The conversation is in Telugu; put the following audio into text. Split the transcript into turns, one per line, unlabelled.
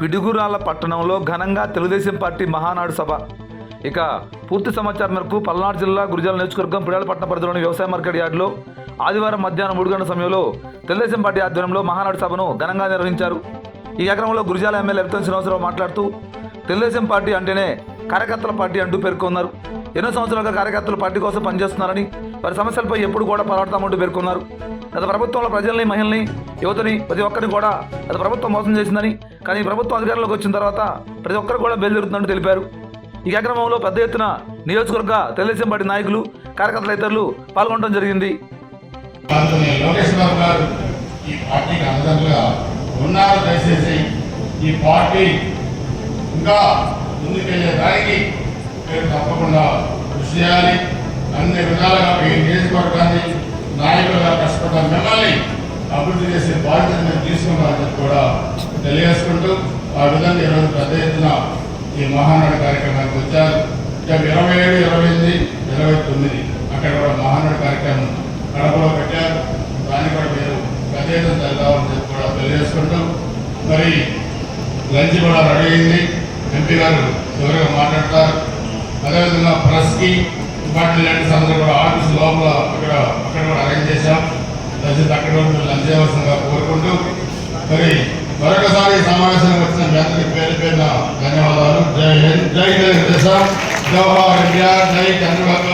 పిడుగురాల పట్టణంలో ఘనంగా తెలుగుదేశం పార్టీ మహానాడు సభ. ఇక పూర్తి సమాచారం మేరకు పల్నాడు జిల్లా గురిజాల నియోజకవర్గం పిడాలపట్నం పరిధిలోని వ్యవసాయ మార్కెట్ యార్డులో ఆదివారం మధ్యాహ్నం మూడు గంటల సమయంలో తెలుగుదేశం పార్టీ ఆధ్వర్యంలో మహానాడు సభను ఘనంగా నిర్వహించారు. ఈ కార్యక్రమంలో గురిజాల ఎమ్మెల్యే రక్తం శ్రీనివాసరావు మాట్లాడుతూ తెలుగుదేశం పార్టీ అంటేనే కార్యకర్తల పార్టీ అంటూ పేర్కొన్నారు. ఎన్నో సంవత్సరాలుగా కార్యకర్తలు పార్టీ కోసం పనిచేస్తున్నారని వారి సమస్యలపై ఎప్పుడు కూడా పోరాడతామంటూ పేర్కొన్నారు. గత ప్రభుత్వంలో ప్రజల్ని మహిళల్ని యువతని ప్రతి ఒక్కరిని కూడా అది ప్రభుత్వం మోసం చేసిందని కానీ ప్రభుత్వం అధికారంలోకి వచ్చిన తర్వాత ప్రతి ఒక్కరు కూడా బయలుదేరుతుందని తెలిపారు. ఈ కార్యక్రమంలో పెద్ద ఎత్తున నియోజకవర్గ తెలుగుదేశం పార్టీ నాయకులు కార్యకర్తలు ఇతరులు పాల్గొనడం జరిగింది.
ఈ పార్టీకి అందరుగా ఉన్నారు దయచేసి ఈ పార్టీ ఇంకా దానికి మీరు తప్పకుండా కృషి చేయాలి. అన్ని విధాలుగా నియోజకవర్గాన్ని నాయకులుగా కష్టపడ్డ మిమ్మల్ని అభివృద్ధి చేసే బాధ్యత మేము తీసుకున్నామని చెప్పి కూడా తెలియజేసుకుంటూ ఆ విధంగా ఈరోజు పెద్ద ఎత్తున ఈ మహానాడు కార్యక్రమానికి వచ్చారు. రేపు ఇరవై ఏడు ఇరవై ఎనిమిది ఇరవై తొమ్మిది అక్కడ కూడా మహానాడు కార్యక్రమం కడపలో పెట్టారు. దాన్ని కూడా మీరు పెద్ద ఎత్తున జరగాలని చెప్పి కూడా తెలియజేసుకుంటూ మరి లంచ్ కూడా రెడీ అయింది. ఎంపీ గారు చివరిగా మాట్లాడతారు? అదేవిధంగా ప్రెస్కి డిపార్ట్మెంట్ అందరూ సందర్భంలో ఆఫీస్ లోపల అక్కడ అక్కడ కూడా అరేంజ్ చేశాం ప్రజలు అక్కడ కూడా మీరు కోరుకుంటూ మరి మరొకసారి సమావేశానికి వచ్చిన మీ అందరికీ పేరు పేరున ధన్యవాదాలు. జై హింద్ జై తెలుగుదేశం జవహర్ ఇండియా జై చంద్రబాబు.